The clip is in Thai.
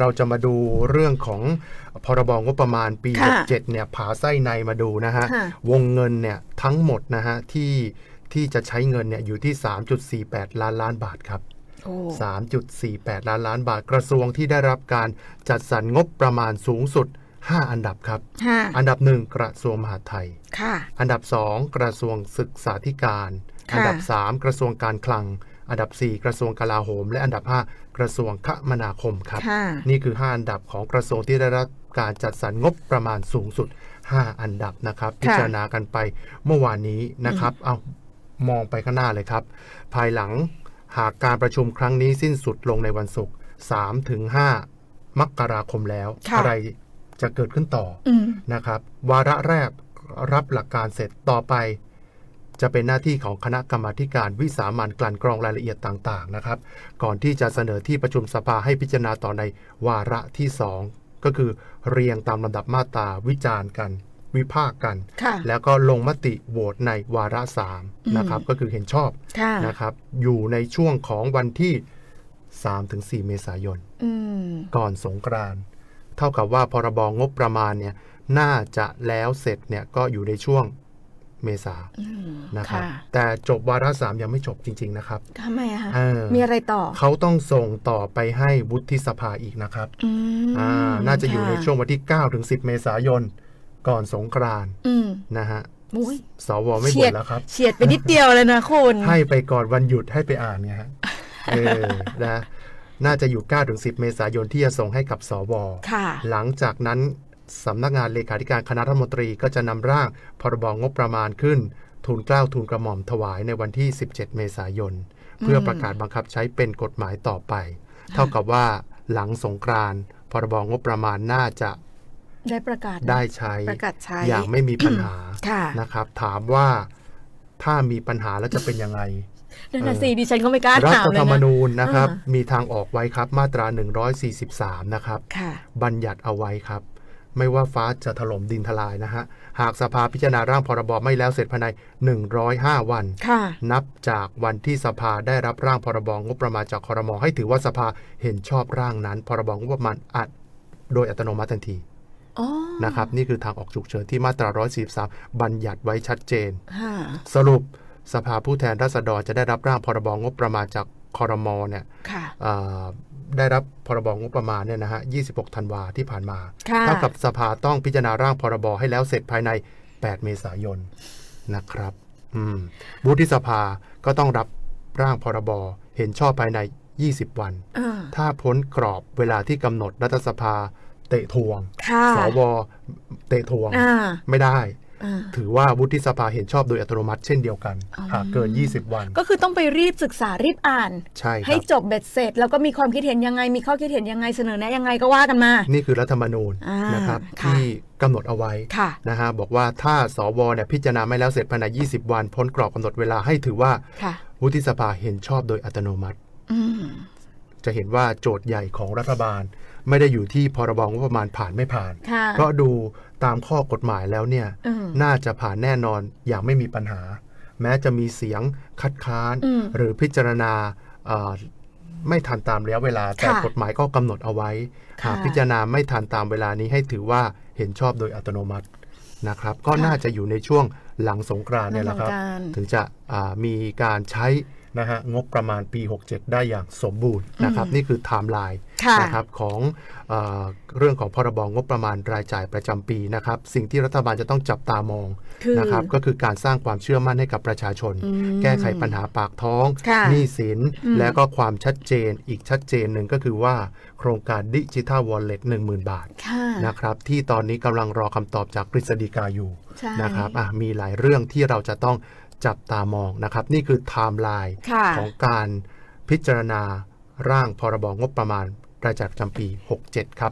เราจะมาดูเรื่องของพรบงบประมาณปีค่ะ67 เนี่ยผาไส้ในมาดูนะฮะค่ะวงเงินเนี่ยทั้งหมดนะฮะที่ที่จะใช้เงินเนี่ยอยู่ที่ 3.48 ล้านล้านบาทครับโอ้3.48 ล้านล้านบาทกระทรวงที่ได้รับการจัดสรรงบประมาณสูงสุด 5 อันดับครับค่ะอันดับหนึ่งกระทรวงมหาดไทยค่ะอันดับ 2 กระทรวงศึกษาธิการค่ะอัดับ 3 กระทรวงการคลัง อันดับ 4 กระทรวงกลาโหม และอันดับ 5 กระทรวงคมนาคมครับค่ะนี่คือ 5 อันดับของกระทรวงที่ได้รับการจัดสรรงบประมาณสูงสุด 5 อันดับนะครับ พิจารณากันไปเมื่อวานนี้นะครับ เอามองไปข้างหน้าเลยครับ ภายหลังหากการประชุมครั้งนี้สิ้นสุดลงในวันศุกร์3ถึง5มกราคมแล้วค่ะอะไรจะเกิดขึ้นต่ออืมนะครับ วาระแรกรับหลักการเสร็จต่อไป จะเป็นหน้าที่ของคณะกรรมาธิการวิสามันกลั่นกรองรายละเอียดต่างๆนะครับ ก่อนที่จะเสนอที่ประชุมสภาให้พิจารณาต่อในวาระที่ 2 ก็คือเรียงตามลำดับมาตราวิจารณ์กัน วิพากษ์กันค่ะแล้วก็ลงมติโหวตในวาระอืม3นะครับ ก็คือเห็นชอบค่ะนะครับ อยู่ในช่วงของวันที่ 3-4 เมษายนอืมก่อนสงกรานต์เท่ากับว่าพรบงบประมาณเนี่ยน่าจะแล้วเสร็จเนี่ยก็อยู่ในช่วง เมษาอืมนะครับค่ะแต่จบวาระสามยังไม่จบจริง ๆ นะครับทำไมอะคะเออมีอะไรต่อเขาต้องส่งต่อไปให้วุฒิสภาอีกนะครับอืมอ่าน่าจะอยู่ในค่ช่วงวันที่9ถึง10 เมษายน ก่อนสงกรานต์อืมนะฮะอุ้ยสวไม่เฉีบ่ยดนแล้วครับ เฉียดไปนิดเดียวเลยนะคุณ ให้ไปก่อนวันหยุดให้ไปอ่านไงฮะเออนะน่าจะอยู่9ถึง10 เมษายนที่จะส่งให้กับสวค่ะหลังจากนั้น สำนักงานเลขาธิการคณะรัฐมนตรีก็จะนำร่างพรบงบประมาณขึ้น ทูลเกล้าทูลกระหม่อมถวายในวันที่ 17 เมษายน เพื่อประกาศบังคับใช้เป็นกฎหมายต่อไป เท่ากับว่าหลังสงกรานต์พรบงบประมาณน่าจะได้ประกาศได้ใช้ประกาศใช้อย่างไม่มีปัญหาค่ะนะครับ ถามว่าถ้ามีปัญหาแล้วจะเป็นยังไงนั่นน่ะสิดิฉันก็ไม่กล้ารัถามฐเลยธรรมนะนูญนะครับอ่ามีมีทางออกไว้ครับมาตรา 143 นะครับค่ะบัญญัติเอาไว้ครับ ไม่ว่าฟ้าจะถล่มดินทลายนะฮะ หากสภาพิจารณาร่างพรบไม่แล้วเสร็จภายใน 105 วันค่ะนับจากวันที่สภาได้รับร่างพรบงบประมาณจากครมให้ถือว่าสภาเห็นชอบร่างนั้น พรบงบประมาณอัดโดยอัตโนมัติทันทีอ๋อนะครับนี่คือทางออกฉุกเฉินที่มาตรา 143 บัญญัติไว้ชัดเจนค่ะสรุปสภาผู้แทนราษฎรจะได้รับร่างพรบงบประมาณจากครมเนี่ยค่ะเอ่อ ได้รับพรบงบประมาณเนี่ยนะฮะ 26 ธันวาที่ผ่านมาค่ะเท่ากับสภาต้องพิจารณาร่างพรบให้แล้วเสร็จภายใน 8 เมษายนนะครับอืมวุฒิสภาก็ต้องรับร่างพรบเห็นชอบภายใน 20 วันอ่าถ้าพ้นกรอบเวลาที่กำหนดรัฐสภาเตะทวงค่ะสวเตะทวงอ่าไม่ได้อ่า ถือว่าวุฒิสภาเห็นชอบโดยอัตโนมัติเช่นเดียวกันอ๋อหากเกิน 20 วัน ก็คือต้องไปรีบศึกษารีบอ่าน ใช่คให้รับจบเบ็ดเสร็จ แล้วก็มีความคิดเห็นยังไง มีข้อคิดเห็นยังไงเสนอแนะยังไงก็ว่ากันมา นี่คือรัฐธรรมนูญอ่านนะครับค่ะที่กำหนดเอาไว้ค่ะนะฮะบอกว่าถ้าสวเนี่ยพิจารณาไม่แล้วเสร็จภายใน 20 วัน พ้นกรอบกำหนดเวลาให้ถือว่าค่ะวุฒิสภาเห็นชอบโดยอัตโนมัติอืม จะเห็นว่าโจทย์ใหญ่ของรัฐบาล ไม่ได้อยู่ที่พรบงบประมาณผ่านไม่ผ่านค่ะเพราะดูตามข้อกฎหมายแล้วเนี่ยอืมน่าจะผ่านแน่นอนอย่างไม่มีปัญหา แม้จะมีเสียงคัดค้านอืมหรือพิจารณาเอ่อไม่ทันตามระยะเวลา แต่ค่ะกฎหมายก็กำหนดเอาไว้ค่ะหากพิจารณาไม่ทันตามเวลานี้ให้ถือว่าเห็นชอบโดยอัตโนมัติ นะครับ ก็ค่ะน่าจะอยู่ในช่วงหลังสงกรานต์เนี่ยแหละครับหลังสงกรานต์ถึงจะอ่ามีการใช้นะฮะงบประมาณปี 67 ได้อย่างสมบูรณ์นะครับนี่คือไทม์ไลน์ค่ะนะครับของเออเรื่องของพรบงบประมาณรายจ่ายประจำปีนะครับสิ่งที่รัฐบาลจะต้องจับตามองคือนะครับก็คือการสร้างความเชื่อมั่นให้กับประชาชนอืมแก้ไขปัญหาปากท้องค่ะหนี้สินอืมและก็ความชัดเจนอีกชัดเจนหนึ่งก็คือว่าโครงการดิจิทัลวอลเล็ต10,000บาทค่ะนะครับที่ตอนนี้กำลังรอคำตอบจากกฤษฎีกาอยู่ใช่นะครับอะมีหลายเรื่องที่เราจะต้องจับตามองนะครับ นี่คือไทม์ไลน์ค่ะของการพิจารณาร่างพรบงบประมาณรายจ่ายประจำปี 67 ครับ